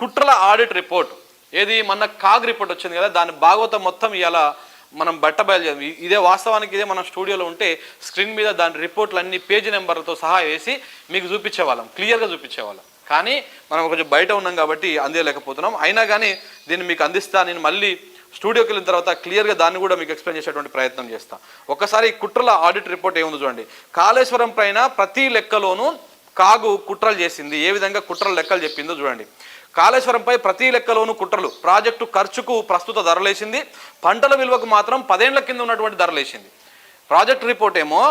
కుట్రల audit report. ఏది మన CAG report వచ్చింది కదా దాని భాగవతం మొత్తం ఇలా మనం బట్టబయలు చేద్దాం. ఇదే వాస్తవానికి ఇదే మన స్టూడియోలో ఉంటే స్క్రీన్ మీద దాని రిపోర్ట్లు అన్ని పేజీ నెంబర్లతో సహా వేసి మీకు చూపించేవాళ్ళం క్లియర్గా చూపించేవాళ్ళం. కానీ మనం కొంచెం బయట ఉన్నాం కాబట్టి అందేయలేకపోతున్నాం. అయినా కానీ దీన్ని మీకు అందిస్తా నేను మళ్ళీ స్టూడియోకి వెళ్ళిన తర్వాత క్లియర్గా దాన్ని కూడా మీకు ఎక్స్ప్లెయిన్ చేసేటువంటి ప్రయత్నం చేస్తాను ఒకసారి కుట్రల ఆడిట్ రిపోర్ట్ ఏముంది చూడండి. కాళేశ్వరం పైన ప్రతి లెక్కలోనూ కాగు కుట్రలు చేసింది. ఏ విధంగా కుట్రల లెక్కలు చెప్పిందో చూడండి. కాళేశ్వరంపై ప్రతి లెక్కలోనూ కుట్రలు. ప్రాజెక్టు ఖర్చుకు ప్రస్తుత ధరలేసింది. పంటల విలువకు మాత్రం పదేళ్ళ కింద ఉన్నటువంటి ధరలేసింది. ప్రాజెక్ట్ రిపోర్ట్ ఏమో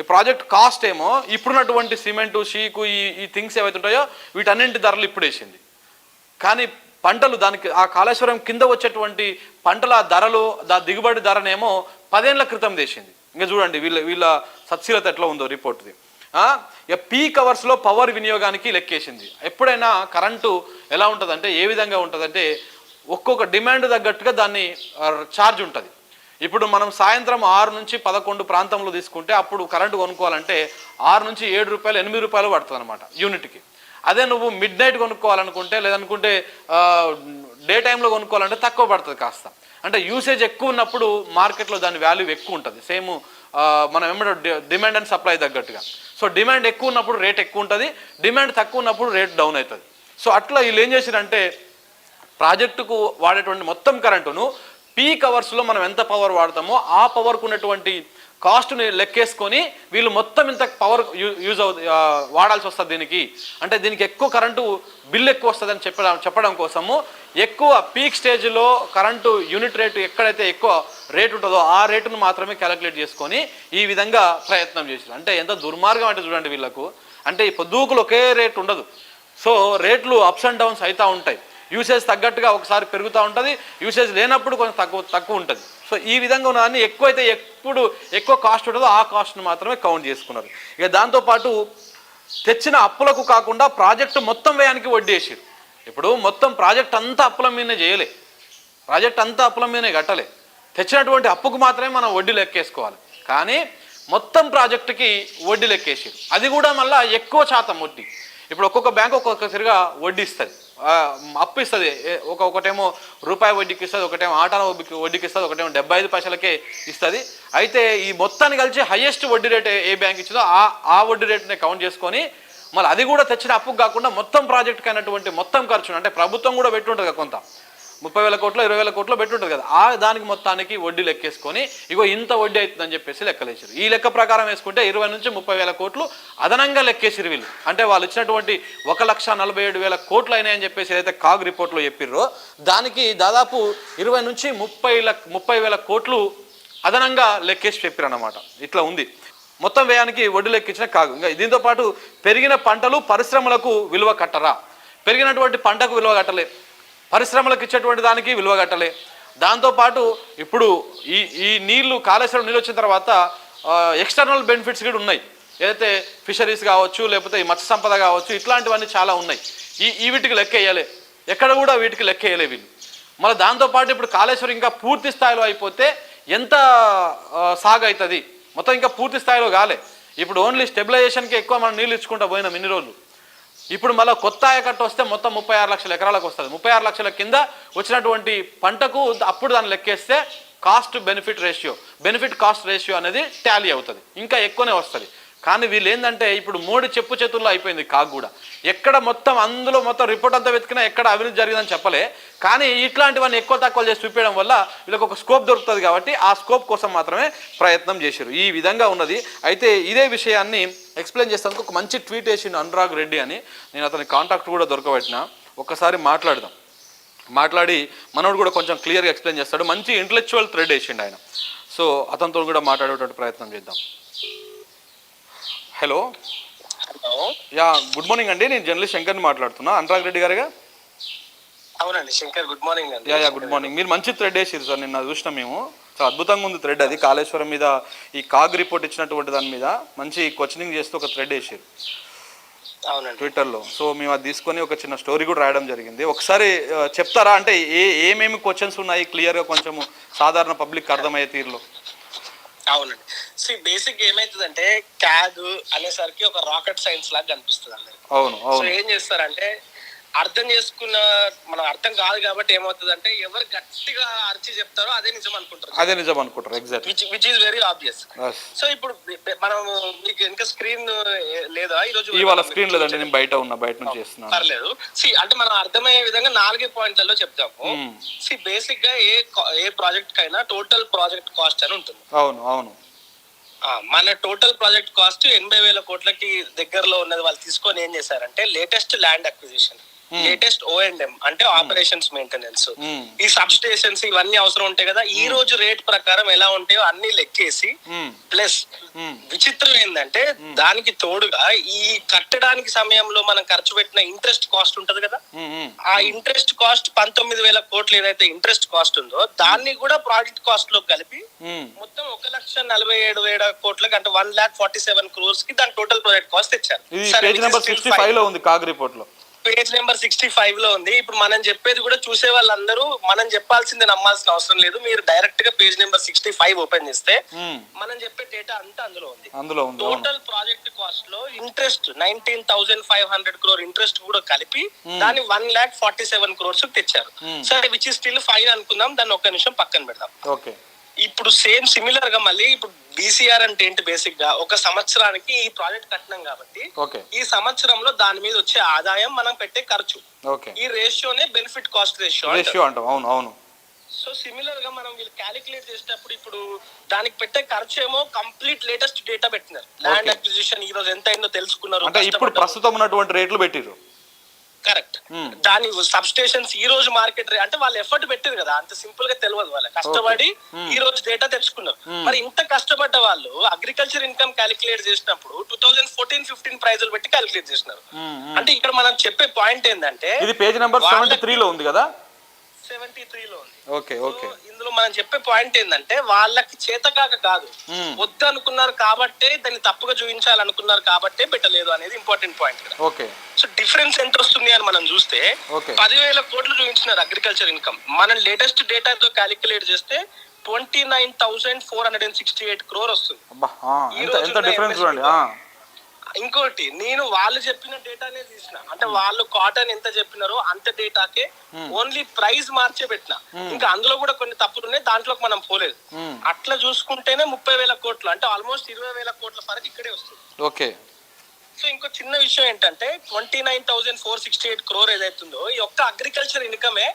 ఈ ప్రాజెక్ట్ కాస్ట్ ఏమో ఇప్పుడున్నటువంటి సిమెంటు షీకు ఈ ఈ థింగ్స్ ఏవైతే ఉంటాయో వీటన్నింటి ధరలు ఇప్పుడేసింది. కానీ పంటలు దానికి ఆ కాళేశ్వరం కింద వచ్చేటువంటి పంటల ధరలు దా దిగుబడి ధరనేమో పదేళ్ళ క్రితం చేసింది ఇంకా చూడండి వీళ్ళ వీళ్ళ సత్శీలత ఎట్లా ఉందో రిపోర్ట్ది. పీక్ అవర్స్లో పవర్ వినియోగానికి లెక్కేసింది. ఎప్పుడైనా కరెంటు ఎలా ఉంటుందంటే ఏ విధంగా ఉంటుందంటే ఒక్కొక్క డిమాండ్ తగ్గట్టుగా దాన్ని ఛార్జ్ ఉంటుంది. ఇప్పుడు మనం సాయంత్రం ఆరు నుంచి పదకొండు ప్రాంతంలో తీసుకుంటే అప్పుడు కరెంటు కొనుక్కోవాలంటే ఆరు నుంచి ఏడు రూపాయలు ఎనిమిది రూపాయలు పడుతుంది అనమాట యూనిట్కి అదే నువ్వు మిడ్ నైట్ కొనుక్కోవాలనుకుంటే లేదనుకుంటే డే టైంలో కొనుక్కోవాలంటే తక్కువ పడుతుంది కాస్త. అంటే యూసేజ్ ఎక్కువ ఉన్నప్పుడు మార్కెట్లో దాని వాల్యూ ఎక్కువ ఉంటుంది. సేమ్ మనం ఏమంటే డిమాండ్ అండ్ సప్లై తగ్గట్టుగా. సో డిమాండ్ ఎక్కువ ఉన్నప్పుడు రేట్ ఎక్కువ ఉంటుంది డిమాండ్ తక్కువ ఉన్నప్పుడు రేట్ డౌన్ అవుతుంది సో అట్లా వీళ్ళు ఏం చేసిరంటే ప్రాజెక్టుకు వాడేటువంటి మొత్తం కరెంటును పీక్ అవర్స్లో మనం ఎంత పవర్ వాడతామో ఆ పవర్కు ఉన్నటువంటి కాస్ట్ని లెక్కేసుకొని వీళ్ళు మొత్తం ఇంత పవర్ యూజ్ అవు వాడాల్సి వస్తుంది దీనికి. అంటే దీనికి ఎక్కువ కరెంటు బిల్ ఎక్కువ వస్తుందని చెప్పడం చెప్పడం కోసము ఎక్కువ పీక్ స్టేజ్లో కరెంటు యూనిట్ రేటు ఎక్కడైతే ఎక్కువ రేటు ఉంటుందో ఆ రేటును మాత్రమే క్యాలిక్యులేట్ చేసుకొని ఈ విధంగా ప్రయత్నం చేసారు అంటే ఎంత దుర్మార్గం అంటే చూడండి వీళ్ళకు. అంటే ఈ పొద్దుకులు ఒకే రేటు ఉండదు. సో రేట్లు అప్స్ అండ్ డౌన్స్ అవుతూ ఉంటాయి. యూసేజ్ తగ్గట్టుగా ఒకసారి పెరుగుతూ ఉంటుంది యూసేజ్ లేనప్పుడు కొంచెం తక్కువ తక్కువ ఉంటుంది. సో ఈ విధంగా ఉన్నదాన్ని ఎక్కువైతే ఎప్పుడు ఎక్కువ కాస్ట్ ఉంటుందో ఆ కాస్ట్ను మాత్రమే కౌంట్ చేసుకున్నారు. ఇక దాంతోపాటు తెచ్చిన అప్పులకు కాకుండా ప్రాజెక్టు మొత్తం వ్యయానికి వడ్డీ వేసారు ఇప్పుడు మొత్తం ప్రాజెక్ట్ అంతా అప్పుల మీదనే చేయలే. ప్రాజెక్ట్ అంతా అప్పుల మీదనే కట్టలే. తెచ్చినటువంటి అప్పుకు మాత్రమే మనం వడ్డీ లెక్కేసుకోవాలి. కానీ మొత్తం ప్రాజెక్టుకి వడ్డీ లెక్కేసారు అది కూడా మళ్ళీ ఎక్కువ శాతం వడ్డీ. ఇప్పుడు ఒక్కొక్క బ్యాంక్ ఒక్కొక్కసారిగా వడ్డీ ఇస్తుంది. అప్పు ఇస్తుంది ఒక ఒకటేమో రూపాయి వడ్డీకి ఇస్తుంది ఒకటేమో ఆటాన వడ్డీకి వడ్డీకి ఇస్తుంది ఒకటేమో డెబ్బై ఐదు పైసలకే ఇస్తుంది. అయితే ఈ మొత్తాన్ని కలిసి హైయెస్ట్ వడ్డీ రేట్ ఏ- బ్యాంక్ ఇచ్చిందో ఆ ఆ వడ్డీ రేట్ని కౌంట్ చేసుకొని మళ్ళీ అది కూడా తెచ్చిన అప్పుకు కాకుండా మొత్తం ప్రాజెక్ట్కి అయినటువంటి మొత్తం ఖర్చును అంటే ప్రభుత్వం కూడా పెట్టుంటుంది కొంత. ముప్పై వేల కోట్లు ఇరవై వేల కోట్లు పెట్టుంటుంది కదా. ఆ దానికి మొత్తానికి వడ్డీ లెక్కేసుకొని ఇగో ఇంత వడ్డీ అవుతుందని చెప్పేసి లెక్కలేసారు ఈ లెక్క ప్రకారం వేసుకుంటే ఇరవై నుంచి ముప్పై వేల కోట్లు అదనంగా లెక్కేసిరు వీళ్ళు. అంటే వాళ్ళు ఇచ్చినటువంటి ఒక లక్ష నలభై ఏడు వేల కోట్లు అయినాయని చెప్పేసి ఏదైతే కాగ్ రిపోర్ట్లో చెప్పిర్రో దానికి దాదాపు ఇరవై నుంచి ముప్పై ల ముప్పై వేల కోట్లు అదనంగా లెక్కేసి చెప్పారు అనమాట ఇట్లా ఉంది. మొత్తం వ్యయానికి వడ్డీ లెక్కించిన కాగు. ఇంకా దీంతో పాటు పెరిగిన పంటలు పరిశ్రమలకు విలువ కట్టరా. పెరిగినటువంటి పంటకు విలువ కట్టలే. పరిశ్రమలకు ఇచ్చేటువంటి దానికి విలువ కట్టలే. దాంతోపాటు ఇప్పుడు ఈ ఈ నీళ్ళు కాళేశ్వరం నీళ్ళు వచ్చిన తర్వాత ఎక్స్టర్నల్ బెనిఫిట్స్ కూడా ఉన్నాయి. ఏదైతే ఫిషరీస్ కావచ్చు లేకపోతే ఈ మత్స్య సంపద కావచ్చు ఇట్లాంటివన్నీ చాలా ఉన్నాయి. ఈ ఈ వీటికి లెక్క వేయలే. ఎక్కడ కూడా వీటికి లెక్క వేయలే వీళ్ళు. మళ్ళీ దాంతోపాటు ఇప్పుడు కాళేశ్వరం ఇంకా పూర్తి స్థాయిలో అయిపోతే ఎంత ఆ, సాగు అవుతుంది? మొత్తం ఇంకా పూర్తి స్థాయిలో కాలే. ఇప్పుడు ఓన్లీ స్టెబిలైజేషన్కి ఎక్కువ మనం నీళ్ళు ఇచ్చుకుంటా పోయినాం ఇన్ని రోజులు. ఇప్పుడు మళ్ళీ కొత్త ఆయకట్టు వస్తే మొత్తం ముప్పై ఆరు లక్షల ఎకరాలకు వస్తుంది. ముప్పై ఆరు లక్షల కింద వచ్చినటువంటి పంటకు అప్పుడు దాన్ని లెక్కేస్తే cost benefit ratio benefit cost ratio అనేది టాలీ అవుతుంది. ఇంకా ఎక్కువనే వస్తుంది. కానీ వీళ్ళు ఏంటంటే ఇప్పుడు మూడు చెప్పు చేతుల్లో అయిపోయింది కాకు కూడా. ఎక్కడ మొత్తం అందులో మొత్తం రిపోర్ట్ అంతా వెతికినా ఎక్కడ అవినీతి జరిగిందని చెప్పలే. కానీ ఇట్లాంటివన్నీ ఎక్కువ తక్కువ చేసి చూపించడం వల్ల వీళ్ళకి ఒక స్కోప్ దొరుకుతుంది కాబట్టి ఆ స్కోప్ కోసం మాత్రమే ప్రయత్నం చేశారు. ఈ విధంగా ఉన్నది. అయితే ఇదే విషయాన్ని ఎక్స్ప్లెయిన్ చేస్తాను ఒక మంచి ట్వీట్ వేసిండు అనురాగ్ రెడ్డి అని. నేను అతని కాంటాక్ట్ కూడా దొరకబెట్టిన. ఒక్కసారి మాట్లాడదాం. మాట్లాడి మనోడు కూడా కొంచెం క్లియర్గా ఎక్స్ప్లెయిన్ చేస్తాడు. మంచి ఇంటలెక్చువల్ థ్రెడ్ వేసిండు ఆయన. సో అతనితో కూడా మాట్లాడేటువంటి ప్రయత్నం చేద్దాం. Hello. Hello. Yeah good morning అండి. నేను జర్నలిస్ట్ శంకర్ని మాట్లాడుతున్నా. అనురాగ్ రెడ్డి గారుగా? అవునండి శంకర్ గుడ్ మార్నింగ్ అండి. Yeah yeah good morning. మీరు మంచి థ్రెడ్ వేసారు సార్ నిన్న చూసినాం మేము. చాలా అద్భుతంగా ఉంది థ్రెడ్ అది. కాళేశ్వరం మీద ఈ కాగ్ రిపోర్ట్ ఇచ్చినటువంటి దాని మీద మంచి క్వశ్చనింగ్ చేస్తూ ఒక థ్రెడ్ వేసారు అవునండి. ట్విట్టర్లో. సో మేము అది తీసుకొని ఒక చిన్న స్టోరీ కూడా రాయడం జరిగింది. ఒకసారి చెప్తారా? అంటే ఏ ఏమేమి క్వశ్చన్స్ ఉన్నాయి? క్లియర్గా కొంచెము సాధారణ పబ్లిక్ అర్థమయ్యే తీరులో. అవునండి. సి బేసిక్ ఏమైతుందంటే క్యాగ్ అనేసరికి ఒక రాకెట్ సైన్స్ లాగా కనిపిస్తుంది అందరికి అవును సో ఏం చేస్తారంటే అర్థం చేసుకున్న మనం అర్థం కాదు కాబట్టి ఏమవుతుంది అంటే ఎవరు గట్టిగా అరిచి చెప్తారో అదే నిజం అనుకుంటారు. అదే నిజం అనుకుంటారు exact which which is very obvious so ఇప్పుడు మనం మీకు ఇంకా స్క్రీన్ లేదా ఈ రోజు ఇవాళ స్క్రీన్ లేదండి నేను బయట ఉన్నా బయట నుంచి చేస్తున్నాను. పర్లేదు. సి అంటే మనం అర్థమయ్యే విధంగా నాలుగే పాయింట్లలో చెప్తాము. సి బేసిక్గా ఏ ఏ ప్రాజెక్ట్ కైనా టోటల్ ప్రాజెక్ట్ కాస్ట్ అని ఉంటుంది. అవును అవును. మన టోటల్ ప్రాజెక్ట్ కాస్ట్ ఎనభై వేల కోట్లకి దగ్గరలో ఉన్నది వాళ్ళు తీసుకొని ఏం చేశారంటే latest land acquisition latest O and M అంటే ఆపరేషన్స్ మెయింటెనెన్స్ మ్మ్. ఈ సబ్ స్టేషన్స్ ఇవన్నీ అవసరం ఉంటాయి కదా. ఈ రోజు రేట్ ప్రకారం ఎలా ఉంటాయో అన్ని లెక్కేసి. ప్లస్. విచిత్రం ఏంటంటే దానికి తోడుగా ఈ కట్టడానికి సమయంలో మనం ఖర్చు పెట్టిన ఇంట్రెస్ట్ కాస్ట్ ఉంటది కదా. ఆ ఇంట్రెస్ట్ కాస్ట్ పంతొమ్మిది వేల కోట్లు ఏదైతే ఇంట్రెస్ట్ కాస్ట్ ఉందో దాన్ని కూడా ప్రాజెక్ట్ కాస్ట్లో కలిపి. మొత్తం ఒక లక్ష నలభై ఏడు వేల కోట్లకి అంటే వన్ లాక్ ఫార్టీ సెవెన్ క్రోర్స్కి దాని టోటల్ ప్రాజెక్ట్ కాస్ట్లో ఉంది కాగ్ రిపోర్ట్లో. పేజ్ నెంబర్ సిక్స్టీ ఫైవ్లో ఉంది. ఇప్పుడు మనం చెప్పేది కూడా చూసే వాళ్ళందరూ మనం చెప్పాల్సిందే నమ్మాల్సిన అవసరం లేదు. మీరు డైరెక్ట్గా page number sixty five open చేస్తే. మనం చెప్పే డేటా అంతా అందులో ఉంది. అందులో ఉంది టోటల్ ప్రాజెక్ట్ కాస్ట్లో interest nineteen thousand five hundred crore interest కూడా కలిపి దాన్ని one lakh forty seven crores తెచ్చారు. సరే విచ్ ఇస్ స్టిల్ ఫైన్ అనుకుందాం. దాన్ని ఒక్క నిమిషం పక్కన పెడదాం. ఓకే. ఇప్పుడు సేమ్ సిమిలర్గా మళ్ళీ ఇప్పుడు బీసీఆర్ అంటే ఏంటి బేసిక్గా ఒక సంవత్సరానికి ఈ ప్రాజెక్ట్ కట్టినాం కాబట్టి ఈ సంవత్సరంలో దాని మీద వచ్చే ఆదాయం మనం పెట్టే ఖర్చు. ఈ రేషియోనే బెనిఫిట్ కాస్ట్ రేషియో రేషియో అంటాం. అవును అవును. సో సిమిలర్గా మనం వీళ్ళు క్యాలిక్యులేట్ చేసేటప్పుడు ఇప్పుడు దానికి పెట్టే ఖర్చు ఏమో కంప్లీట్ లేటెస్ట్ డేటా పెట్టినారు. ల్యాండ్. అక్విజిషన్ ఈ రోజు ఎంత అయిందో తెలుసుకున్నారు అంటే ఇప్పుడు ప్రస్తుతం ఉన్నటువంటి రేట్లు పెట్టిర్రు. Correct Hmm. దాని సబ్ స్టేషన్స్ ఈ రోజు మార్కెట్ అంటే వాళ్ళు ఎఫర్ట్ పెట్టారు కదా అంత సింపుల్గా తెలియదు వాళ్ళ కష్టపడి Hmm. ఈ రోజు డేటా తెచ్చుకున్నారు Hmm. మరి ఇంత కష్టపడ్డ వాళ్ళు అగ్రికల్చర్ ఇన్కమ్ క్యాలిక్యులేట్ చేసినప్పుడు టూ థౌసండ్ ఫోర్టీన్ ఫిఫ్టీన్ ప్రైజులు పెట్టి క్యాలిక్యులేట్ చేసినారు. అంటే ఇక్కడ మనం చెప్పే పాయింట్ ఏంటంటే ఇది పేజ్ నెంబర్ సెవెంటీ త్రీ లో ఉంది కదా సెవెంటీ త్రీ లో ఉంది. Okay okay. ఇందులో మనం చెప్పే పాయింట్ ఏంటంటే వాళ్ళకి చేతకాక కాదు. వద్దు అనుకున్నారు కాబట్టే దాన్ని తప్పుగా చూపించాలనుకున్నారు కాబట్టే పెట్టలేదు అనేది important point okay. So difference ఎంత వస్తుంది అని మనం చూస్తే. పదివేల కోట్లు చూపించినారు అగ్రికల్చర్ ఇన్కమ్ మనం లేటెస్ట్ డేటాతో క్యాలిక్యులేట్ చేస్తే twenty nine thousand four hundred and sixty eight crore వస్తుంది ఎంత డిఫరెన్స్ చూడండి. ఇంకోటి నేను వాళ్ళు చెప్పిన డేటానే తీసిన. అంటే వాళ్ళు కాటన్ ఎంత చెప్పినారో అంత డేటాకే ఓన్లీ ప్రైస్ మార్చే పెట్టిన. ఇంకా అందులో కూడా కొన్ని తప్పులు ఉన్నాయి దాంట్లోకి మనం పోలేదు. అట్లా చూసుకుంటేనే ముప్పై వేల కోట్లు అంటే ఆల్మోస్ట్ ఇరవై వేల కోట్ల ఫరక్ ఇక్కడే వస్తుంది. ఓకే. సో ఇంకో చిన్న విషయం ఏంటంటే twenty nine thousand four sixty eight crore ఏదైతుందో ఈ ఒక్క అగ్రికల్చర్ ఇన్కమే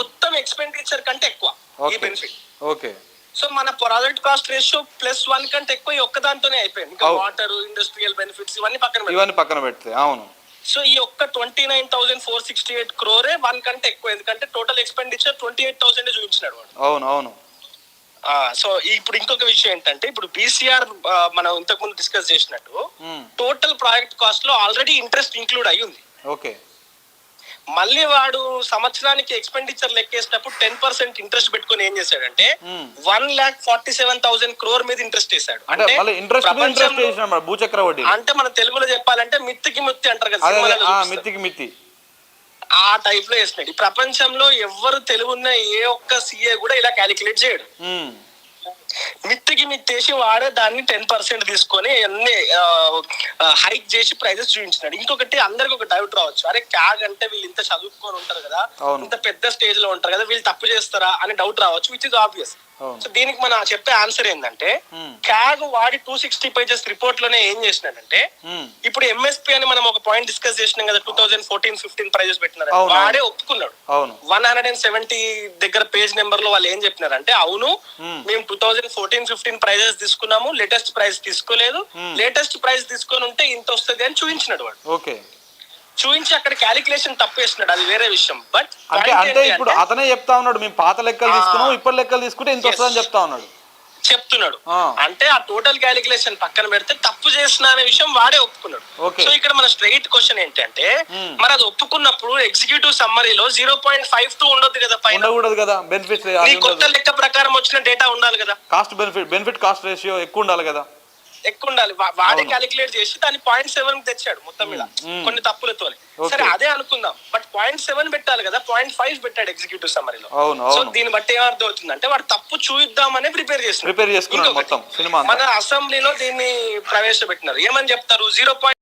మొత్తం ఎక్స్పెండిచర్ కంటే ఎక్కువ ఈ బెనిఫిట్. ఓకే. సో మన project cost ratio plus one కంటే ఎక్కువ ఒక్క దాంతోనే అయిపోయింది. ఇంకా. వాటర్ ఇండస్ట్రియల్ బెనిఫిట్స్ ఇవన్నీ పక్కన. ఇవన్నీ పక్కన పెడితే అవును. సో ఈ ఒక్క twenty nine thousand four sixty eight crore one కంటే ఎక్కువ. ఎందుకంటే total expenditure twenty eight thousand చూపించినాడు వాడు. అవును అవును. సో ఇప్పుడు ఇంకొక విషయం ఏంటంటే ఇప్పుడు బీసీఆర్ మనం ఇంతకు ముందు డిస్కస్ చేసినట్టు. టోటల్ ప్రాజెక్ట్ కాస్ట్లో ఆల్రెడీ ఇంట్రెస్ట్ ఇంక్లూడ్ అయి ఉంది ఓకే. మళ్ళీ వాడు సంవత్సరానికి ఎక్స్పెండిచర్ లెక్కేసినప్పుడు టెన్ పర్సెంట్ ఇంట్రెస్ట్ పెట్టుకొని ఏం చేశాడంటే Hmm. One lakh forty seven thousand crore మీద ఇంట్రెస్ట్ వేశాడు అంటే అంటే మన తెలుగులో చెప్పాలంటే మిత్తికి మిత్తి అంటారు కదా. మిత్తికి మిత్తి ఆ టైప్లో వేసినాడు ఈ ప్రపంచంలో ఎవ్వరు తెలుగున్న ఏ ఒక్క సీఏ కూడా ఇలా క్యాలిక్యులేట్ చేయడు మ్మ్. మిత్తికి మిత్తేసి వాడే దాన్ని టెన్ పర్సెంట్ తీసుకొని అన్ని హైక్ చేసి ప్రైజెస్ చూపించినాడు. ఇంకొకటి అందరికి ఒక డౌట్ రావచ్చు. అరే క్యాగ్ అంటే వీళ్ళు ఇంత చదువుకొని ఉంటారు కదా. ఇంత పెద్ద స్టేజ్లో ఉంటారు కదా వీళ్ళు తప్పు చేస్తారా అని డౌట్ రావచ్చు విచ్ ఇస్ ఆబ్వియస్ సో దీనికి మనం చెప్పే ఆన్సర్ ఏంటంటే. క్యాగ్ వాడి టూ సిక్స్టీ పేజెస్ రిపోర్ట్లోనే ఏం చేసినాడంటే. ఇప్పుడు ఎంఎస్పీ అని మనం ఒక పాయింట్ డిస్కస్ చేసినాం కదా two thousand fourteen fifteen prices పెట్టినారు. వాడే ఒప్పుకున్నాడు వన్ హండ్రెడ్ అండ్ సెవెంటీ దగ్గర పేజ్ నెంబర్లో వాళ్ళు ఏం చెప్పినారంటే అవును. మేము two thousand fourteen fifteen prices తీసుకున్నాము లేటెస్ట్ ప్రైస్ తీసుకోలేదు. లేటెస్ట్ ప్రైస్ తీసుకొని ఉంటే ఇంత వస్తుంది అని చూపించినాడు వాడు ఓకే చూపించి అక్కడ క్యాలిక్యులేషన్ తప్పు వేసినాడు అది వేరే విషయం బట్ అంటే అంటే ఇప్పుడు అతనే చెప్తా ఉన్నాడు మేము పాత లెక్కలు. తీసుకున్నాం ఇప్పటి లెక్కలు తీసుకుంటే ఇంత. వస్తుందని చెప్తా ఉన్నాడు చెప్తున్నాడు. అంటే ఆ టోటల్ క్యాలిక్యులేషన్ పక్కన పెడితే తప్పు చేసిన అనే విషయం వాడే ఒప్పుకున్నాడు. సో ఇక్కడ మన స్ట్రైట్ క్వశ్చన్ ఏంటంటే. మరి అది ఒప్పుకున్నప్పుడు ఎగ్జిక్యూటివ్ సమ్మరీలో జీరో పాయింట్ ఫైవ్ టూ ఉండొద్దు కదా పైన ఉండకూడదు కదా బెనిఫిట్స్ నీ కొత్త లెక్క ప్రకారం వచ్చిన డేటా ఉండాలి కదా cost benefit benefit cost ratio ఎక్కువ ఉండాలి కదా ఎక్కువ ఉండాలి వాడే. క్యాలిక్యులేట్ చేసి దాన్ని పాయింట్ సెవెన్ తెచ్చాడు మొత్తం మీద. కొన్ని తప్పులతో. సరే అదే అనుకుందాం. బట్ పాయింట్ సెవెన్ పెట్టాలి కదా పాయింట్ ఫైవ్ పెట్టాడు ఎగ్జిక్యూటివ్ సమ్మరీలో అవును సో దీన్ని బట్టి ఏమర్థం అవుతుంది అంటే వాడు తప్పు చూయిద్దామని ప్రిపేర్ చేసిన ప్రిపేర్ మొత్తం సినిమా మన అసెంబ్లీలో దీన్ని ప్రవేశపెట్టినారు. ఏమని చెప్తారు? జీరో పాయింట్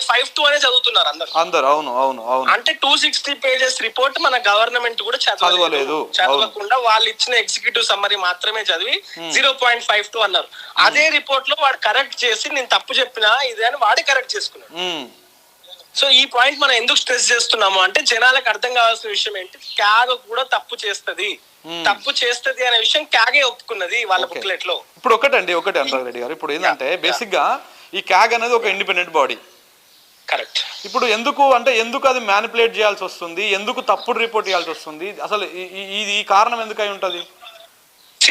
ఫైవ్ టూ అనే చదువుతున్నారు అందరు. అందరు అవును అవును అవును. అంటే టూ సిక్స్టీ పేజెస్ రిపోర్ట్ మన గవర్నమెంట్ కూడా చదవలేదు. చదవకుండా వాళ్ళు ఇచ్చిన ఎగ్జిక్యూటివ్ సమ్మరీ మాత్రమే చదివి జీరో పాయింట్ ఫైవ్ టూ అన్నారు. అదే రిపోర్ట్లో వాడు కరెక్ట్ చేసి నేను తప్పు చెప్పినా ఇదే అని వాడే కరెక్ట్ చేసుకున్నాడు. సో ఈ పాయింట్ మనం ఎందుకు స్ట్రెస్ చేస్తున్నాము అంటే జనాలకు అర్థం కావాల్సిన విషయం ఏంటి? క్యాగ్ కూడా తప్పు చేస్తది. తప్పు చేస్తది అనే విషయం క్యాగే ఒప్పుకున్నది వాళ్ళ. బుక్లెట్లో. ఇప్పుడు ఒకటండి ఒకటి అనురాగ్ రెడ్డి గారు. ఇప్పుడు ఏంటంటే బేసిక్గా ఈ క్యాగ్ అనేది ఒక ఇండిపెండెంట్ బాడీ కరెక్ట్ ఇప్పుడు ఎందుకు అంటే ఎందుకు అది మ్యానిపులేట్ చేయాల్సి వస్తుంది? ఎందుకు తప్పుడు రిపోర్ట్ చేయాల్సి వస్తుంది? అసలు ఈ- ఈ- కారణం ఎందుకు ఉంటది?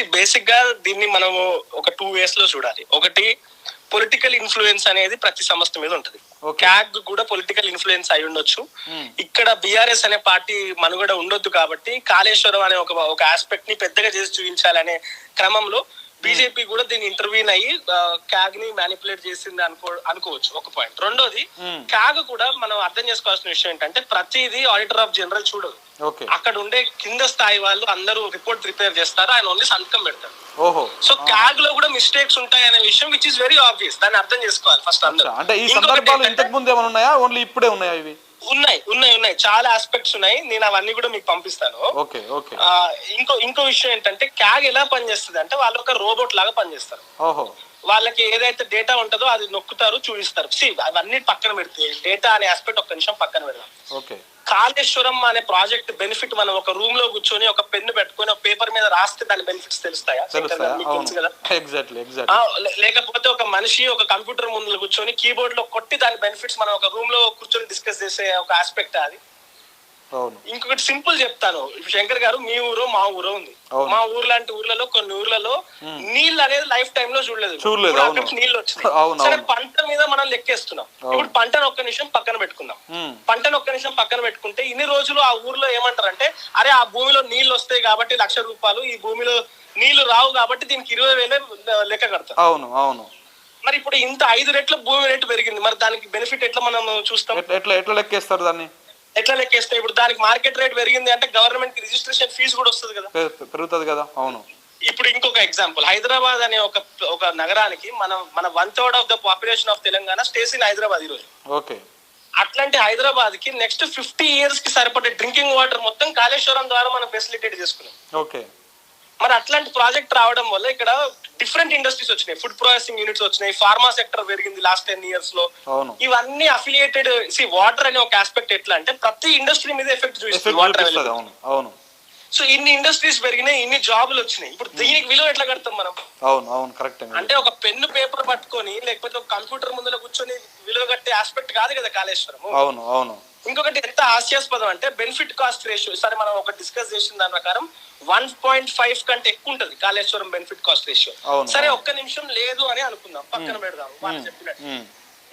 బేసిక్గా దీన్ని మనము ఒక టూ వేస్లో చూడాలి. ఒకటి పొలిటికల్ ఇన్ఫ్లుయెన్స్ అనేది ప్రతి సంస్థ మీద ఉంటది. క్యాగ్ కూడా పొలిటికల్ ఇన్ఫ్లుయెన్స్ అయి ఉండొచ్చు. Hmm. ఇక్కడ బిఆర్ఎస్ అనే పార్టీ మనుగడ ఉండొద్దు కాబట్టి కాళేశ్వరం అనే ఒక ఒక ఆస్పెక్ట్ని పెద్దగా చేసి చూపించాలనే క్రమంలో బీజేపీ కూడా దీన్ని ఇంటర్వ్యూన్ అయ్యి క్యాగ్ని మ్యానిపులేట్ చేసింది అనుకో అనుకోవచ్చు. ఒక పాయింట్ రెండోది Hmm. క్యాగ్ కూడా మనం అర్థం చేసుకోవాల్సిన విషయం ఏంటంటే ప్రతిదీ ఆడిటర్ ఆఫ్ జనరల్ చూడదు. ఓకే. అక్కడ ఉండే కింద స్థాయి వాళ్ళు అందరూ రిపోర్ట్ ప్రిపేర్ చేస్తారు ఆయన ఓన్లీ సంతకం పెడతారు. ఓహో. సో క్యాగ్లో కూడా మిస్టేక్స్ ఉంటాయి అనే విషయం విచ్ ఇస్ వెరీ ఆబ్వియస్ దాన్ని అర్థం చేసుకోవాలి ఫస్ట్ అందరూ. అంటే ఈ సందర్భాలు ఇంతకు ముందు ఏమైనా ఉన్నాయా? ఓన్లీ ఇప్పుడే ఉన్నాయా ఇవి? ఉన్నాయి ఉన్నాయి ఉన్నాయి. చాలా ఆస్పెక్ట్స్ ఉన్నాయి. నేను అవన్నీ కూడా మీకు పంపిస్తాను. Okay okay. ఇంకో ఇంకో విషయం ఏంటంటే క్యాగ్ ఎలా పనిచేస్తుంది అంటే వాళ్ళు ఒక రోబోట్ లాగా పనిచేస్తారు. ఓహో. వాళ్ళకి ఏదైతే డేటా ఉంటుందో అది నొక్కుతారు చూపిస్తారు. సి అవన్నీ పక్కన పెడితే డేటా అనే ఆస్పెక్ట్ ఒక్క నిమిషం పక్కన పెడదాం. ఓకే. కాళేశ్వరం అనే ప్రాజెక్ట్ బెనిఫిట్ మనం ఒక రూమ్లో కూర్చొని ఒక పెన్ను పెట్టుకొని ఒక పేపర్ మీద రాస్తే దాని బెనిఫిట్స్ తెలుస్తాయా? ఎగ్జాక్ట్లీ ఎగ్జాక్ట్లీ లేకపోతే ఒక మనిషి ఒక కంప్యూటర్ ముందు కూర్చొని కీబోర్డ్లో కొట్టి దాని బెనిఫిట్స్ మనం ఒక రూమ్లో కూర్చొని డిస్కస్ చేసే ఒక ఆస్పెక్ట్ అది? ఇంకొకటి సింపుల్ చెప్తాను. శంకర్ గారు మీ ఊరు మా ఊరు ఉంది. మా ఊరు లాంటి ఊర్లలో కొన్ని ఊర్లలో నీళ్ళు అనేది లైఫ్ టైం లో చూడలేదు. చూడలేదు, నీళ్ళు వచ్చినాయి. అవును, సరే. పంట మీద మనం లెక్కేస్తున్నాం. ఇప్పుడు పంటను ఒక్క నిమిషం పక్కన పెట్టుకుందాం. పంటను ఒక్క నిమిషం పక్కన పెట్టుకుంటే ఇన్ని రోజులు ఆ ఊర్లో ఏమంటారంటే అరే ఆ భూమిలో నీళ్ళు వస్తాయి కాబట్టి లక్ష రూపాయలు ఈ భూమిలో నీళ్ళు రావు కాబట్టి దీనికి ఇరవై వేలే లెక్క కడతాం. అవును అవును. మరి ఇప్పుడు ఇంత ఐదు రెట్ల భూమి రేటు పెరిగింది. మరి దానికి బెనిఫిట్ ఎట్లా మనం చూస్తాం? ఎట్లా ఎట్లా ఎట్లా లెక్కేస్తారు దాన్ని? ఎట్లా లెక్కేస్తే? ఇప్పుడు దానికి మార్కెట్ రేట్ పెరిగింది అంటే గవర్నమెంట్కి రిజిస్ట్రేషన్ ఫీజు కూడా వస్తుంది కదా. పెరుగుతుంది కదా అవును. ఇప్పుడు ఇంకొక ఎగ్జాంపుల్ హైదరాబాద్ అనే ఒక ఒక నగరానికి మనం మన one third of the population of Telangana stays in Hyderabad ఈరోజు ఓకే. అట్లాంటి హైదరాబాద్కి నెక్స్ట్ ఫిఫ్టీ ఇయర్స్కి సరిపడే డ్రింకింగ్ వాటర్ మొత్తం కాళేశ్వరం ద్వారా మనం ఫెసిలిటేట్ చేసుకున్నాం. ఓకే. మరి అట్లాంటి ప్రాజెక్ట్ రావడం వల్ల ఇక్కడ డిఫరెంట్ ఇండస్ట్రీస్ వచ్చినాయి. ఫుడ్ ప్రాసెసింగ్ యూనిట్స్ వచ్చినాయి ఫార్మా సెక్టర్ పెరిగింది లాస్ట్ టెన్ ఇయర్స్లో. ఇవన్నీ అఫిలియేటెడ్ సి వాటర్ అనే ఒక ఆస్పెక్ట్ ఎట్లా అంటే ప్రతి ఇండస్ట్రీ మీద ఎఫెక్ట్ చూపిస్తుంది వాటర్ అవును. సో ఇన్ని ఇండస్ట్రీస్ పెరిగినాయి ఇన్ని జాబులు వచ్చినాయి. ఇప్పుడు దీనికి విలువ ఎట్లా కడతాం మనం? అవును అవును కరెక్ట్ అంటే ఒక పెన్ను పేపర్ పట్టుకొని లేకపోతే ఒక కంప్యూటర్ ముందర కూర్చొని విలువ కట్టే ఆస్పెక్ట్ కాదు కదా కాళేశ్వరము. అవును అవును. ఇంకొకటి ఎంత హాస్యాస్పదం అంటే బెనిఫిట్ కాస్ట్ రేషియో సరే మనం ఒక డిస్కస్ చేసిన దాని ప్రకారం వన్ పాయింట్ ఫైవ్ కంటే ఎక్కువ ఉంటది కాళేశ్వరం బెనిఫిట్ కాస్ట్ రేషియో సరే. ఒక్క నిమిషం లేదు అని అనుకుందాం. పక్కన పెడదాం. వాళ్ళు చెప్పినట్టు. ఉమ్,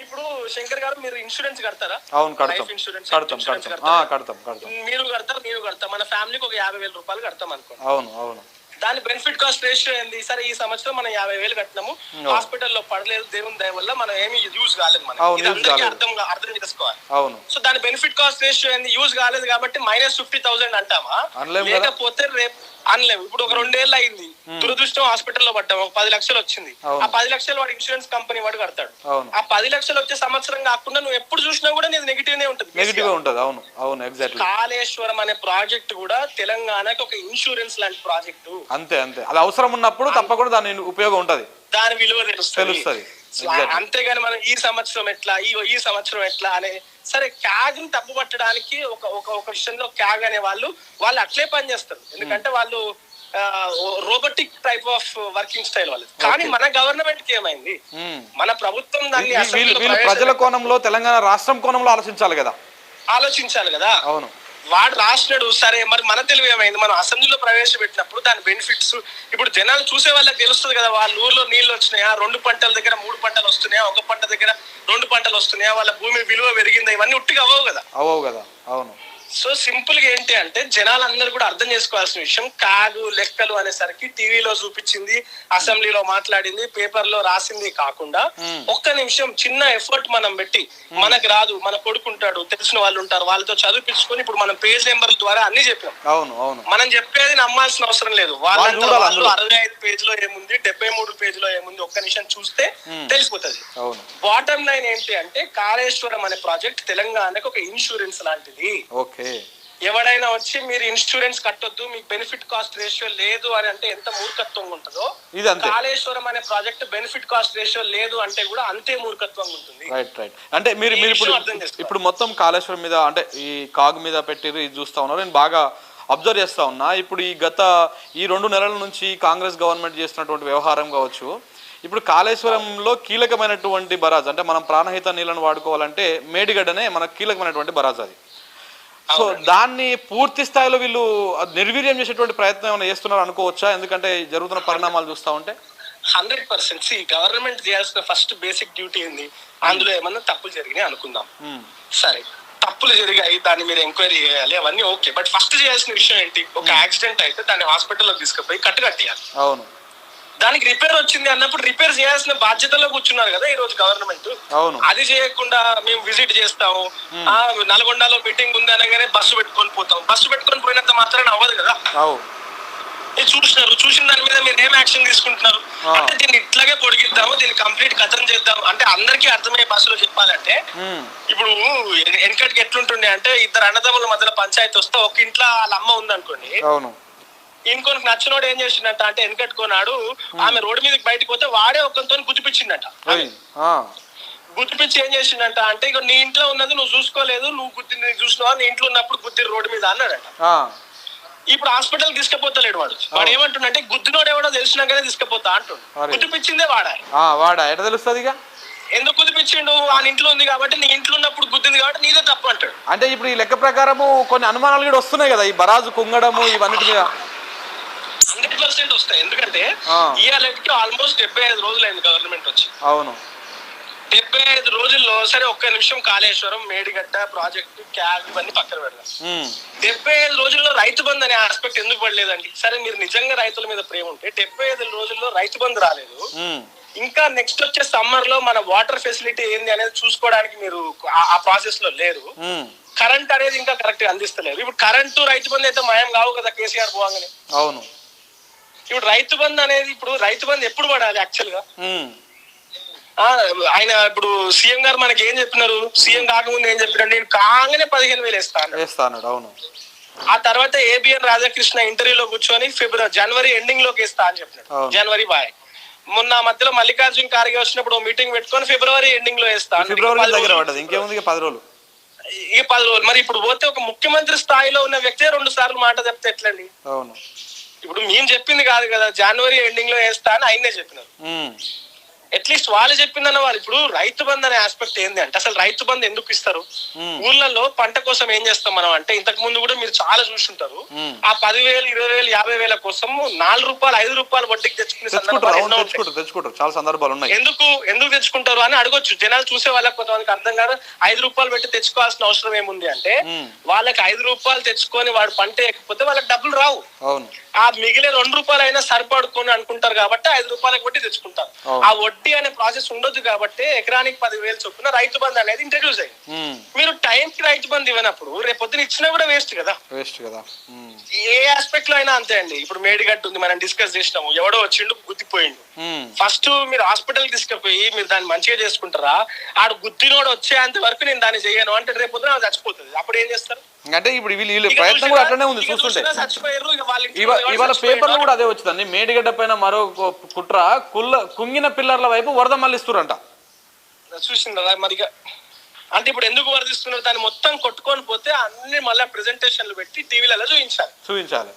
ఇప్పుడు శంకర్ గారు మీరు ఇన్సూరెన్స్ కడతారా? అవును కడతాం. లైఫ్ ఇన్సూరెన్స్ కడతాం కడతాం. ఆ, కడతాం కడతాం. మీరు కడతారు నేను కడతాం మన ఫ్యామిలీకి ఒక యాభై వేల రూపాయలు కడతాం అనుకోండి. అవును అవును. దాని బెనిఫిట్ కాస్ట్ రేషియో ఏంది? సరే ఈ సంవత్సరం మనం యాభై వేలు కట్టినాము. హాస్పిటల్లో పడలేదు దేవుని దయ వల్ల మనం ఏమి యూజ్ కాలేదు మనం ఇది అందరికీ. అర్థం అర్థం చేసుకోవాలి. అవును. సో దాని బెనిఫిట్ కాస్ట్ రేషియో ఏంది? యూజ్ కాలేదు కాబట్టి మైనస్ ఫిఫ్టీ థౌసండ్ అంటామా. లేకపోతే రేపు అనలేము ఇప్పుడు ఒక రెండేళ్ళు అయింది. దురదృష్టం హాస్పిటల్లో పడ్డాం. ఒక పది లక్షలు వచ్చింది. ఆ పది లక్షలు వాడు ఇన్సూరెన్స్ కంపెనీ వాడు కడతాడు. ఆ పది లక్షలు వచ్చే సంవత్సరం కాకుండా నువ్వు ఎప్పుడు చూసినా కూడా నీది నెగిటివ్ నే ఉంటుంది. నెగిటివ్గా ఉంటుంది. అవును. అవును ఎగ్జాక్ట్లీ కాళేశ్వరం అనే ప్రాజెక్ట్ కూడా తెలంగాణకి ఒక ఇన్సూరెన్స్ లాంటి ప్రాజెక్టు. అంతే అంతే. అది అవసరం ఉన్నప్పుడు తప్పకుండా దాని ఉపయోగం ఉంటది. దాని విలువ తెలుస్తుంది. అంతేగాని మనం ఈ సంవత్సరం ఎట్లా ఈ సంవత్సరం ఎట్లా అనే సరే క్యాగ్ని తప్పు పట్టడానికి ఒక ఒక ఒక విషయంలో క్యాగ్ అనే వాళ్ళు వాళ్ళు అట్లే పని చేస్తారు. ఎందుకంటే వాళ్ళు robotic type of working style వాళ్ళు కానీ మన గవర్నమెంట్కి ఏమైంది? ఉమ్. మన ప్రభుత్వం దాన్ని ప్రజల కోణంలో తెలంగాణ రాష్ట్రం కోణంలో ఆలోచించాలి కదా. ఆలోచించాలి కదా? అవును. వాడు రాసినాడు సరే మరి మన తెలివి ఏమైంది? మనం అసెంబ్లీలో ప్రవేశపెట్టినప్పుడు దాని బెనిఫిట్స్ ఇప్పుడు జనాలు చూసే వాళ్ళకి తెలుస్తుంది కదా వాళ్ళ ఊర్లో నీళ్ళు వచ్చినాయా? రెండు పంటల దగ్గర మూడు పంటలు వస్తున్నాయా? ఒక పంట దగ్గర రెండు పంటలు వస్తున్నాయా? వాళ్ళ భూమి విలువ పెరిగిందా? ఇవన్నీ ఉట్టిగా అవ్వవు కదా. అవవు కదా అవును. సో సింపుల్గా ఏంటి అంటే జనాలందరూ కూడా అర్థం చేసుకోవాల్సిన విషయం కాగు లెక్కలు అనేసరికి టీవీలో చూపించింది అసెంబ్లీలో మాట్లాడింది పేపర్లో రాసింది కాకుండా ఒక్క నిమిషం చిన్న ఎఫర్ట్ మనం పెట్టి మనకు రాదు మన కొడుకుంటాడు తెలిసిన వాళ్ళు ఉంటారు వాళ్ళతో చదివిపించుకొని ఇప్పుడు మనం పేజ్ నెంబర్ ద్వారా అన్ని చెప్పాం. అవును అవును. మనం చెప్పేది నమ్మాల్సిన అవసరం లేదు. వాళ్ళు. అరవై ఐదు పేజ్లో ఏముంది డెబ్బై మూడు పేజ్లో ఏముంది ఒక్క నిమిషం చూస్తే తెలిసిపోతుంది. బాటమ్ లైన్ ఏంటి అంటే కాళేశ్వరం అనే ప్రాజెక్ట్ తెలంగాణకు ఒక ఇన్సూరెన్స్ లాంటిది. ఓకే. ఎవడైనా వచ్చి మీరు ఇన్సూరెన్స్ కట్టొద్దు మీకు బెనిఫిట్ కాస్ట్ రేషియో లేదు అని అంటే ఎంత మూర్ఖత్వంగా ఉంటుందో కాళేశ్వరం అనే ప్రాజెక్ట్ బెనిఫిట్ కాస్ట్ రేషియో లేదు అంటే కూడా అంతే మూర్ఖత్వంగా ఉంటుంది. రైట్ రైట్ అంటే మీరు మీరు ఇప్పుడు. ఇప్పుడు మొత్తం కాళేశ్వరం మీద అంటే ఈ కాగ్ మీద పెట్టిరు ఇది చూస్తా ఉన్నారు. నేను బాగా అబ్జర్వ్ చేస్తా ఉన్నా. ఇప్పుడు ఈ గత ఈ రెండు నెలల నుంచి కాంగ్రెస్ గవర్నమెంట్ చేస్తున్నటువంటి వ్యవహారం కావచ్చు. ఇప్పుడు కాళేశ్వరంలో కీలకమైనటువంటి బరాజ్ అంటే మనం ప్రాణహిత నీళ్ళను వాడుకోవాలంటే మేడిగడ్డనే మనకు కీలకమైనటువంటి బరాజ్ అది. సో దాన్ని పూర్తి స్థాయిలో వీళ్ళు నిర్వీర్యం చేసేటువంటి ప్రయత్నం ఏమైనా చేస్తున్నారు అనుకోవచ్చా? ఎందుకంటే జరుగుతున్న పరిణామాలు చూస్తా ఉంటే? Hundred percent. ఈ గవర్నమెంట్ చేయాల్సిన ఫస్ట్ బేసిక్ డ్యూటీ ఏంది? అందులో ఏమన్నా తప్పులు జరిగినాయి అనుకుందాం. సరే. తప్పులు జరిగాయి దాన్ని మీరు ఎంక్వైరీ చేయాలి అవన్నీ ఓకే. బట్ ఫస్ట్ చేయాల్సిన విషయం ఏంటి? ఒక యాక్సిడెంట్ అయితే దాన్ని హాస్పిటల్లో తీసుకుపోయి కట్టు కట్టేయాలి. అవును. దానికి రిపేర్ వచ్చింది అన్నప్పుడు రిపేర్ చేయాల్సిన బాధ్యతలో కూర్చున్నారు కదా ఈ రోజు గవర్నమెంట్ అవును. అది చేయకుండా మేము విజిట్ చేస్తాము. ఆ నల్గొండలో మీటింగ్ ఉంది అనగానే బస్సు పెట్టుకొని పోతాం. బస్సు పెట్టుకొని పోయినంత మాత్రాన అవ్వదు కదా? చూసినారు. చూసిన దాని మీద మీరు ఏం యాక్షన్ తీసుకుంటున్నారు. అంటే దీన్ని ఇట్లాగే పొడిగిద్దాము దీన్ని కంప్లీట్ కథం చేద్దాం అంటే అందరికీ అర్థమయ్యే భాషలో చెప్పాలంటే. ఇప్పుడు వెన- వెనకటికి ఎట్లుంటుండే అంటే ఇద్దరు అన్నదమ్ముల మధ్యలో పంచాయతీ వస్తే ఒక ఇంట్లో వాళ్ళ అమ్మ ఉందనుకోండి ఇంకొనికి నచ్చినోడు ఏం చేసిండట అంటే వెనకట్టుకున్నాడు ఆమె రోడ్డు మీదకి బయటకు పోతే వాడే ఒక్కరితో గుర్తుపించిండట. గుర్తుపించి ఏం చేసిండట అంటే ఇక నీ ఇంట్లో ఉన్నది నువ్వు చూసుకోలేదు నువ్వు గుర్తి చూసినావా? నీ ఇంట్లో ఉన్నప్పుడు గుర్తి రోడ్డు మీద అన్నాడట. ఇప్పుడు హాస్పిటల్ తీసుకుపోతలేడు వాడు. వాడు ఏమంటుండంటే గుద్దినోడు ఎవడో తెలిసినాకనే తీసుకుపోతా అంటుండు. గుర్తుపించిందే వాడా వాడా? ఎట తెలుస్తుంది ఇక ఎందుకు కుదిపించిండు ఆ ఇంట్లో ఉంది కాబట్టి నీ ఇంట్లో ఉన్నప్పుడు గుద్దింది కాబట్టి నీదే తప్పు అంటాడు. అంటే ఇప్పుడు ఈ లెక్క ప్రకారము కొన్ని అనుమానాలు కూడా వస్తున్నాయి కదా ఈ బరాజు కుంగడము ఇవన్నిటి మీద. హండ్రెడ్ పర్సెంట్ వస్తాయి. ఎందుకంటే. ఇవాళకి ఆల్మోస్ట్ డెబ్బై ఐదు రోజులు అయింది గవర్నమెంట్ వచ్చి. అవును. డెబ్బై ఐదు రోజుల్లో సరే ఒక్క నిమిషం కాళేశ్వరం మేడిగడ్డ ప్రాజెక్టు క్యాబ్ ఇవన్నీ పక్కన పెడదాం. డెబ్బై ఐదు రోజుల్లో రైతు బంధు అనే ఆస్పెక్ట్ ఎందుకు పడలేదండి? సరే మీరు నిజంగా రైతుల మీద ప్రేమ ఉంటే డెబ్బై ఐదు రోజుల్లో రైతు బంధు రాలేదు. ఇంకా నెక్స్ట్ వచ్చే సమ్మర్లో మన వాటర్ ఫెసిలిటీ ఏంది అనేది చూసుకోవడానికి మీరు ఆ- ప్రాసెస్లో లేరు. కరెంట్ అనేది ఇంకా కరెక్ట్గా అందిస్తలేరు. ఇప్పుడు కరెంటు రైతు బంధు అయితే మాయం కావు కదా కేసీఆర్ పోగానే. అవును. ఇప్పుడు రైతు బంధు అనేది ఇప్పుడు రైతు బంధు ఎప్పుడు పడాలి యాక్చువల్గా? ఆయన ఇప్పుడు సీఎం గారు మనకి ఏం చెప్పినారు? సీఎం కాకముందు ఏం చెప్పినారు? నేను కాగానే పదిహేను వేలు వేస్తాను అవును. ఆ తర్వాత ఏబిఎన్ రాధాకృష్ణ ఇంటర్వ్యూలో కూర్చొని ఫిబ్రవరి జనవరి ఎండింగ్లోకి ఇస్తా అని చెప్పినాడు. జనవరి బాయ్. మొన్న మధ్యలో మల్లికార్జున్ ఖార్గే వచ్చినప్పుడు మీటింగ్ పెట్టుకొని ఫిబ్రవరి ఎండింగ్లో. ఫిబ్రవరి దగ్గర పడ్డది ఇంకేముంది ఇక పది రోజులు. ఇక పది రోజులు. మరి ఇప్పుడు పోతే ఒక ముఖ్యమంత్రి స్థాయిలో ఉన్న వ్యక్తే రెండు సార్లు మాట చెప్తే ఎట్లండి? అవును. ఇప్పుడు మేము చెప్పింది కాదు కదా జనవరి ఎండింగ్లో వేస్తా అని ఆయనే చెప్పినారు. అట్లీస్ట్ వాళ్ళు చెప్పిందన్న వాళ్ళు ఇప్పుడు రైతు బంధు అనే ఆస్పెక్ట్ ఏంది అంటే అసలు రైతు బంధు ఎందుకు ఇస్తారు. ఊర్లలో పంట కోసం ఏం చేస్తాం మనం అంటే ఇంతకు ముందు కూడా మీరు చాలా చూసుంటారు. ఆ పదివేలు ఇరవై వేలు యాభై వేల కోసం నాలుగు రూపాయలు ఐదు రూపాయలు వడ్డీకి తెచ్చుకునే సందర్భాలు చాలా సందర్భాలు ఉన్నాయి. ఎందుకు ఎందుకు తెచ్చుకుంటారు అని అడగొచ్చు. జనాలు చూసే వాళ్ళకి కొంతమందికి అర్థం కాదు. ఐదు రూపాయలు పెట్టి తెచ్చుకోవాల్సిన అవసరం ఏముంది అంటే. వాళ్ళకి ఐదు రూపాయలు తెచ్చుకొని వాడు పంట ఎక్కకపోతే వాళ్ళకి డబ్బులు రావు. అవును. ఆ మిగిలే రెండు రూపాయలు అయినా సరిపడుకొని అనుకుంటారు కాబట్టి ఐదు రూపాయలకు వడ్డీ తెచ్చుకుంటారు. ఆ వడ్డీ అనే ప్రాసెస్ ఉండొద్దు కాబట్టి ఎకరానికి పదివేలు చొప్పున రైతు బంధు అనేది ఇంట్రడ్యూస్ ఉమ్, మీరు టైం కి రైతు బంధు ఇవ్వనప్పుడు రేపు పొద్దున ఇచ్చినా కూడా వేస్ట్ కదా. వేస్ట్ కదా. ఏ ఆస్పెక్ట్లో అయినా అంతే అండి. ఇప్పుడు మేడిగట్టు ఉంది మనం డిస్కస్ చేసినాము. ఎవడో వచ్చిండు గుద్దిపోయిండు. ఫస్ట్ మీరు హాస్పిటల్ తీసుకుపోయి మీరు దాన్ని మంచిగా చేసుకుంటారా? ఆడు గుద్దినోడు వచ్చేంత వరకు నేను దాన్ని చేయను. అంటే రేపు పొద్దున చచ్చిపోతుంది అప్పుడు ఏం చేస్తారు? అంటే ఇప్పుడు వీళ్ళు ప్రయత్నం కూడా అట్లనే ఉంది చూస్తుంటే. ఇవాళ? పేపర్లో కూడా అదే వచ్చిందండి. మేడిగడ్డ పైన మరో కుట్ర కుల్ల కుంగిన పిల్లర్ల వైపు వరద మళ్ళిస్తురంట చూసిందా మరి అంటే ఇప్పుడు ఎందుకు వర్ధిస్తున్నారు దాన్ని మొత్తం కొట్టుకొని పోతే అన్ని మళ్ళీ ప్రెజెంటేషన్లు పెట్టి టీవీలలో చూపించాలి చూపించాలి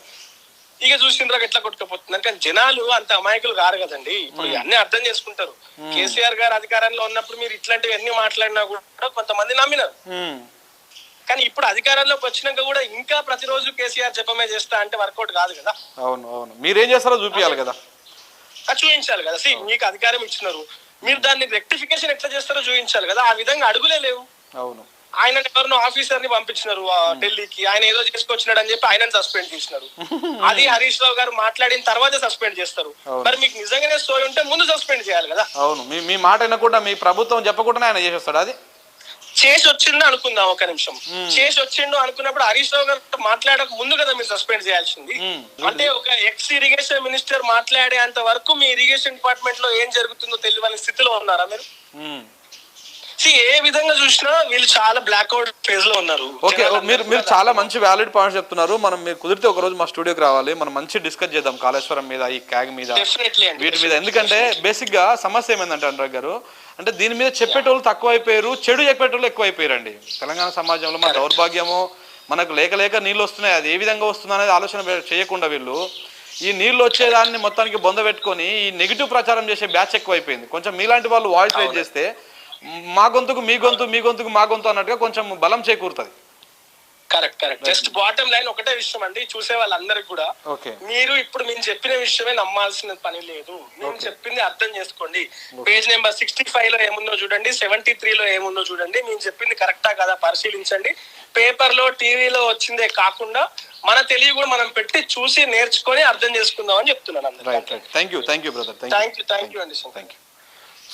ఇక చూసిండ్రా ఎట్లా కొట్టుకుపోతుంది? కానీ జనాలు అంత అమాయకులు కారు కదండి. ఇప్పుడు అన్ని అర్థం చేసుకుంటారు. కేసీఆర్ గారు అధికారంలో ఉన్నప్పుడు మీరు ఇట్లాంటివి ఎన్ని మాట్లాడినా కూడా కొంతమంది నమ్మినారు. కానీ ఇప్పుడు అధికారంలోకి వచ్చినాక కూడా ఇంకా ప్రతిరోజు కేసీఆర్ జపమే చేస్తా అంటే వర్కౌట్ కాదు కదా. అవును అవును. మీరేం చేస్తారో చూపించాలి కదా. చూపించాలి కదా. సి మీకు అధికారం ఇచ్చినారు. మీరు దాన్ని రెక్టిఫికేషన్ ఎట్లా చేస్తారో చూపించాలి కదా. ఆ విధంగా అడుగులే లేవు. అవును. ఆయన ఎవరినో ఆఫీసర్ని పంపించినారు ఢిల్లీకి. ఆయన ఏదో చేసుకొచ్చినాడు అని చెప్పి ఆయనను సస్పెండ్ చేసినారు. అది హరీష్ రావు గారు మాట్లాడిన తర్వాతే సస్పెండ్ చేస్తారు. మరి మీకు నిజంగానే స్టోరీ ఉంటే ముందు సస్పెండ్ చేయాలి కదా. అవును. మీ మాట వినకుండా మీ ప్రభుత్వం చెప్పకుండానే ఆయన చేసేస్తాడు అది? చేసి వచ్చిండు అనుకుందాం ఒక నిమిషం. చేసి వచ్చిండు అనుకున్నప్పుడు హరీష్ రావు గారు మాట్లాడక ముందు కదా మీరు సస్పెండ్ చేయాల్సింది. అంటే ఒక ఎక్స్ ఇరిగేషన్ మినిస్టర్ మాట్లాడేంత వరకు మీ ఇరిగేషన్ డిపార్ట్మెంట్లో ఏం జరుగుతుందో తెలియని స్థితిలో ఉన్నారా మీరు? ఏ విధంగా చూసినా వీళ్ళు చాలా బ్లాక్అవుట్ ఫేజ్లో ఉన్నారు. ఓకే మీరు మీరు చాలా మంచి వ్యాలిడ్ పాయింట్స్ చెప్తున్నారు. మనం మీరు కుదిరితే ఒక రోజు మా స్టూడియోకి రావాలి. మనం మంచి డిస్కస్ చేద్దాం కాళేశ్వరం మీద ఈ క్యాగ్ మీద. వీటి మీద. ఎందుకంటే బేసిక్గా సమస్య ఏమైందంటే అనురాగ్ గారు అంటే దీని మీద చెప్పేటోళ్ళు తక్కువైపోయారు చెడు చెప్పేటోళ్ళు ఎక్కువైపోయారండి. తెలంగాణ సమాజంలో మన దౌర్భాగ్యము మనకు లేక లేక నీళ్ళు వస్తున్నాయి. అది ఏ విధంగా వస్తుంది అనేది ఆలోచన చేయకుండా వీళ్ళు ఈ నీళ్ళు వచ్చేదాన్ని మొత్తానికి బొంద పెట్టుకొని ఈ నెగిటివ్ ప్రచారం చేసే బ్యాచ్ ఎక్కువైపోయింది. కొంచెం మీలాంటి వాళ్ళు వాయిస్ రేజ్ చేస్తే మా గొంతుకు మీ గొంతు మీ గొంతుకు మా గొంతు అన్నట్టుగా కొంచెం బలం చేకూరుతుంది. Correct correct. Just bottom line ఒకటే విషయం అండి చూసే వాళ్ళందరికి కూడా. మీరు ఇప్పుడు మేము చెప్పిన విషయమే నమ్మాల్సిన పని లేదు. మేము చెప్పింది అర్థం చేసుకోండి. పేజ్ నెంబర్ సిక్స్టీ ఫైవ్లో ఏముందో చూడండి సెవెంటీ త్రీ లో ఏముందో చూడండి. మేము చెప్పింది కరెక్టా కదా పరిశీలించండి. పేపర్లో టీవీలో వచ్చిందే కాకుండా మన తెలివి కూడా మనం పెట్టి చూసి నేర్చుకొని అర్థం చేసుకుందాం అని చెప్తున్నాను thank you thank you brother thank you thank you అండి థ్యాంక్ యూ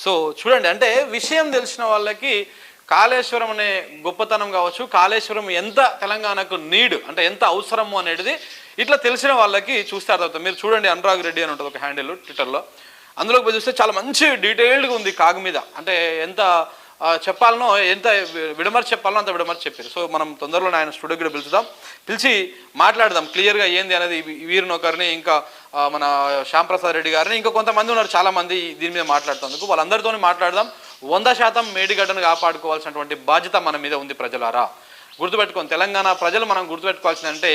సో చూడండి అంటే విషయం తెలిసిన వాళ్ళకి కాళేశ్వరం అనే గొప్పతనం కావచ్చు కాళేశ్వరం ఎంత తెలంగాణకు నీడ్ అంటే ఎంత అవసరము అనేది ఇట్లా తెలిసిన వాళ్ళకి చూస్తే అర్థమవుతుంది. మీరు చూడండి అనురాగ్ రెడ్డి అని ఉంటుంది ఒక హ్యాండిల్ ట్విట్టర్లో. అందులోకి పోయి చూస్తే చాలా మంచి డీటెయిల్డ్గా ఉంది కాగు మీద. అంటే ఎంత చెప్పాలనో ఎంత విడమర్చి చెప్పాలనో అంత విడమర్చి చెప్పారు. సో మనం తొందరలో ఆయన స్టూడియో కూడా పిలుచుదాం. పిలిచి మాట్లాడదాం క్లియర్గా ఏంది అనేది వీరినొకరిని వీరిని ఒకరిని ఇంకా మన శ్యాంప్రసాద్ రెడ్డి గారిని ఇంకా కొంతమంది ఉన్నారు చాలామంది దీని మీద మాట్లాడుతున్నందుకు. వాళ్ళందరితో మాట్లాడదాం. వంద శాతం మేడిగడ్డను కాపాడుకోవాల్సినటువంటి బాధ్యత మన మీద ఉంది ప్రజలారా. గుర్తుపెట్టుకోండి తెలంగాణ ప్రజలు మనం గుర్తుపెట్టుకోవాల్సిందంటే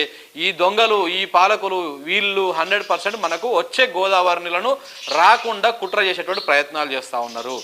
ఈ దొంగలు ఈ పాలకులు వీళ్ళు హండ్రెడ్ పర్సెంట్ మనకు వచ్చే గోదావరి నీళ్ళను రాకుండా కుట్ర చేసేటువంటి ప్రయత్నాలు చేస్తూ ఉన్నారు.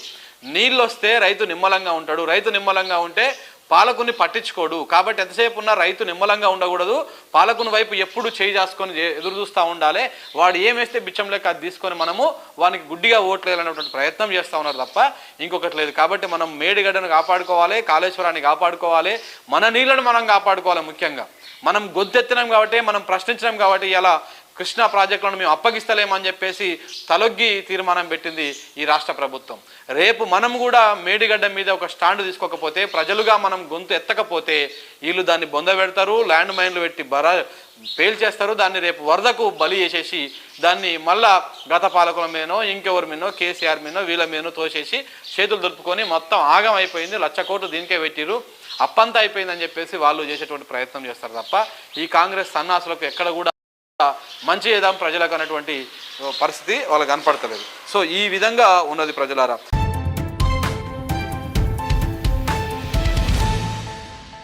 నీళ్ళు వస్తే రైతు నిమ్మలంగా ఉంటాడు. రైతు నిమ్మలంగా ఉంటే పాలకుని పట్టించుకోడు. కాబట్టి ఎంతసేపు ఉన్నా రైతు నిమ్మలంగా ఉండకూడదు. పాలకుని వైపు ఎప్పుడు చేయి చేసుకొని ఎదురు చూస్తూ ఉండాలి. వాడు ఏం వేస్తే బిచ్చం లెక్క అది తీసుకొని మనము వానికి గుడ్డిగా ఓట్లేయాలనేటువంటి ప్రయత్నం చేస్తూ ఉన్నారు తప్ప ఇంకొకటి లేదు. కాబట్టి మనం మేడిగడ్డను కాపాడుకోవాలి కాళేశ్వరాన్ని కాపాడుకోవాలి మన నీళ్ళను మనం కాపాడుకోవాలి ముఖ్యంగా. మనం గొంతెత్తినాం కాబట్టి మనం ప్రశ్నించినాం కాబట్టి ఇలా కృష్ణా ప్రాజెక్టులను మేము అప్పగిస్తలేమని చెప్పేసి తలొగ్గి తీర్మానం పెట్టింది ఈ రాష్ట్ర ప్రభుత్వం. రేపు మనం కూడా మేడిగడ్డ మీద ఒక స్టాండ్ తీసుకోకపోతే ప్రజలుగా మనం గొంతు ఎత్తకపోతే వీళ్ళు దాన్ని బొంద పెడతారు ల్యాండ్ మైన్లు పెట్టి బర పేల్చేస్తారు దాన్ని రేపు వరదకు బలి చేసేసి దాన్ని మళ్ళా గత పాలకుల మీదనో ఇంకెవరి మీదనో కేసీఆర్ మీదనో వీళ్ళ మీదనో తోసేసి చేతులు దొరుపుకొని మొత్తం ఆగం అయిపోయింది లక్ష కోట్లు దీనికే పెట్టిరు అప్పంతా అయిపోయిందని చెప్పేసి వాళ్ళు చేసేటువంటి ప్రయత్నం చేస్తారు తప్ప ఈ కాంగ్రెస్ సన్నాసులకు ఎక్కడ కూడా మంచి చేద్దాం ప్రజలకు అన్నటువంటి పరిస్థితి వాళ్ళకి కనపడతలేదు. సో ఈ విధంగా ఉన్నది ప్రజలారా.